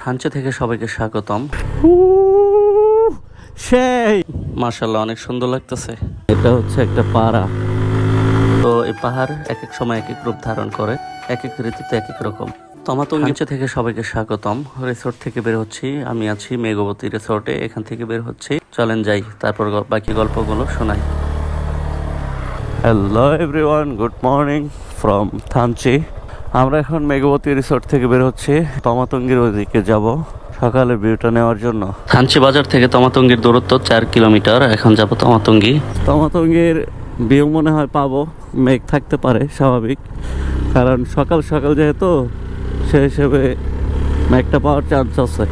থানচে থেকে সবাইকে স্বাগতম। সেই। মার্শাল্লাহ অনেক সুন্দর লাগতেছে। এটা হচ্ছে একটা পাড়া তো এই পাহাড় এক এক সময় এক এক রূপ ধারণ করে এক এক ঋতুতে এক এক রকম তমাতঙ্গিচে থেকে সবাইকে স্বাগতম। রিসোর্ট থেকে বের হচ্ছি। আমি আছি মেঘবতী রিসোর্টে। এখান থেকে বের হচ্ছি। চলেন যাই। তারপর বাকি গল্পগুলো শোনাই। Hello everyone good morning from Thanchi আমরা এখন মেঘবতী রিসোর্ট থেকে বের হচ্ছি। তমাতঙ্গির ওইদিকে যাব সকালে ভিউটা নেওয়ার জন্য। থানচি বাজার থেকে তমাতঙ্গির দূরত্ব চার কিলোমিটার। এখন যাব তমাতঙ্গি। তমাতঙ্গির ভিউ মনে হয় পাবো। মেঘ থাকতে পারে স্বাভাবিক। কারণ সকাল সকাল যেহেতু সে হিসেবে মেঘটা পাওয়ার চান্স আছে।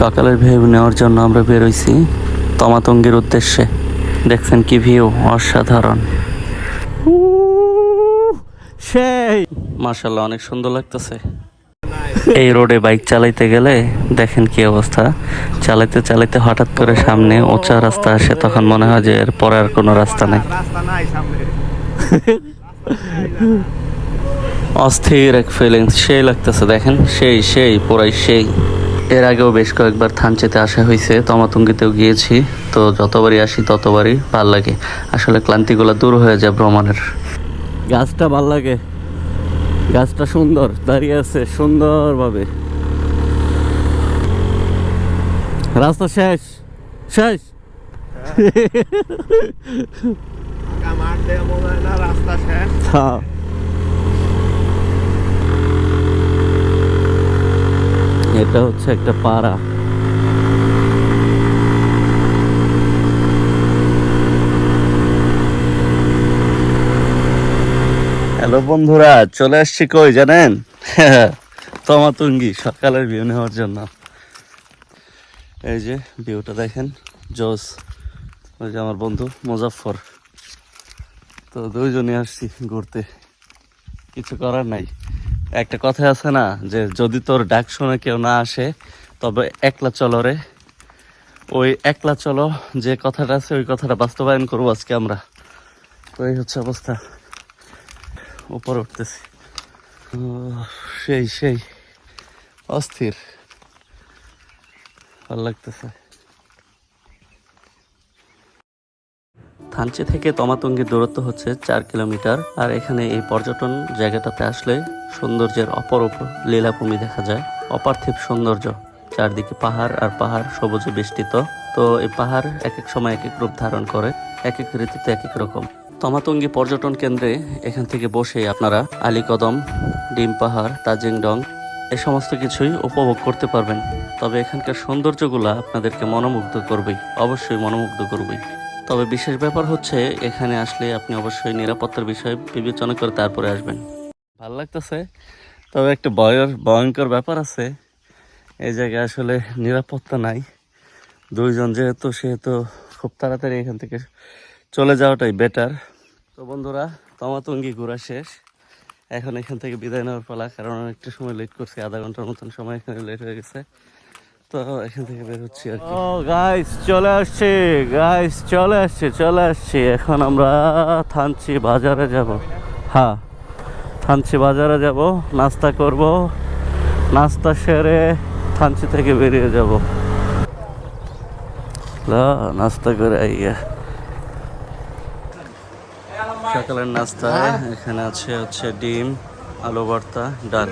সকালের ভিউ নেওয়ার জন্য আমরা বেরোইছি তমাতঙ্গির উদ্দেশ্যে। দেখছেন কি ভিউ অসাধারণ। সেই। মার্শাল্লাহ অনেক সুন্দর লাগতেছে। এই রোডে বাইক চালাইতে গেলে দেখেন কি অবস্থা। চালাইতে চালাইতে হঠাৎ করে সামনে উঁচা রাস্তা আসে, তখন মনে হয় যে এর পরে আর কোনো রাস্তা নাই। অস্থির এক ফিলিংস সেই লাগতেছে, দেখেন? সেই সেই, পুরাই সেই। এর আগেও বেশ কয়েকবার থানচেতে আসা হয়েছে তমাতঙ্গিতেও গিয়েছি। তো যতবারই আসি ততবারই ভালো লাগে। আসলে ক্লান্তিগুলো দূর হয়ে যায় ভ্রমণের। গাছটা ভালো লাগে। গাছটা সুন্দর, দাঁড়িয়ে আছে সুন্দরভাবে। রাস্তা শেষ শেষ। হ্যাঁ। এটা হচ্ছে একটা পাড়া। হ্যালো বন্ধুরা, চলে আসছি কই জানেন? তমাতুঙ্গি, সকালের ভিউ নেওয়ার জন্য। এই যে ভিউটা দেখেন জোস ওই যে আমার বন্ধু মুজাফর তো দুইজনে আসছি ঘুরতে। কিছু করার নাই। একটা কথা আছে না, যে যদি তোর ডাক শুনে কেউ না আসে, তবে একলা চলো রে। ওই একলা চলো, যে কথাটা আছে ওই কথাটা বাস্তবায়ন করব আজকে আমরা। তো এই হচ্ছে অবস্থা। উপরে উঠতেছি। সেই সেই। অস্থির। ভালো লাগতেছে। থানচি থেকে তমাতঙ্গির দূরত্ব হচ্ছে চার কিলোমিটার, আর এখানে এই পর্যটন জায়গাটাতে আসলে সৌন্দর্যের অপরূপ লীলাভূমি দেখা যায়। অপার্থিব সৌন্দর্য, চারদিকে পাহাড় আর পাহাড় সবুজে বেষ্টিত। তো এই পাহাড় এক এক সময় এক এক রূপ ধারণ করে এক এক ঋতুতে এক এক রকম। তমাতঙ্গি পর্যটন কেন্দ্রে এখান থেকে বসে আপনারা আলীকদম ডিম পাহাড়, তাজিংডং, এ সমস্ত কিছুই উপভোগ করতে পারবেন। তবে এখানকার সৌন্দর্যগুলো আপনাদেরকে মনোমুগ্ধ করবেই, অবশ্যই মনোমুগ্ধ করবেই। তবে বিশেষ ব্যাপার হচ্ছে, এখানে আসলে আপনি অবশ্যই নিরাপত্তার বিষয় বিবেচনা করে তারপরে আসবেন। ভালো লাগতেছে। তবে একটা ভয়ের, ভয়ঙ্কর ব্যাপার আছে। এই জায়গায় আসলে নিরাপত্তা নাই। দুইজন যেহেতু, সেহেতু খুব তাড়াতাড়ি এখান থেকে চলে যাওয়াটাই বেটার তো বন্ধুরা, তমাতঙ্গি ঘোরা শেষ। এখন এখান থেকে বিদায় নেওয়ার পালা, কারণ অনেকটা সময় লেট করছি, আধা ঘণ্টার মতন সময় এখানে লেট হয়ে গেছে। তো এখান থেকে বের হচ্ছি আর ও গাইস চলে আসছে গাইস চলে আসছে চলে আসছে। এখন আমরা থানচি বাজারে যাব। হ্যাঁ থানচি বাজারে যাব, নাস্তা করব, নাস্তা সেরে থানচি থেকে বেরিয়ে যাব। নাস্তা করে আইয়া। সকালের নাস্তায় এখানে আছে হচ্ছে ডিম আলু ভর্তা ডাল।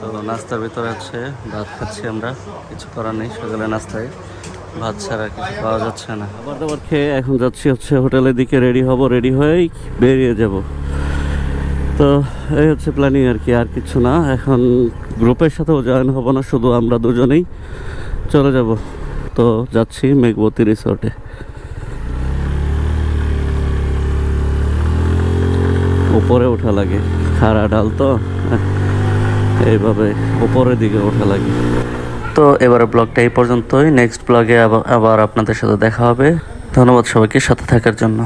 তো নাস্তার ভিতরে আছে ভাত খাচ্ছি আমরা। কিছু করার নেই সকালের নাস্তায়। ভাত ছাড়া কিছু পাওয়া যাচ্ছে না। খাবার দাবার খেয়ে এখন যাচ্ছি হচ্ছে হোটেলের দিকে। রেডি হব রেডি হয়েই বেরিয়ে যাব। তো এই হচ্ছে প্ল্যানিং আর কি আর কিছু না। এখন গ্রুপের সাথেও জয়েন হব না শুধু আমরা দুজনেই। চলে যাব। তো যাচ্ছি মেঘবতী রিসোর্টে উপরে ওঠা লাগে। খাড়া ডাল তো? এইভাবে উপরের দিকে ওঠা লাগে। তো এবারে ব্লগটা এই পর্যন্তই। নেক্সট ব্লগে আবার আপনাদের সাথে দেখা হবে। ধন্যবাদ সবাইকে সাথে থাকার জন্য।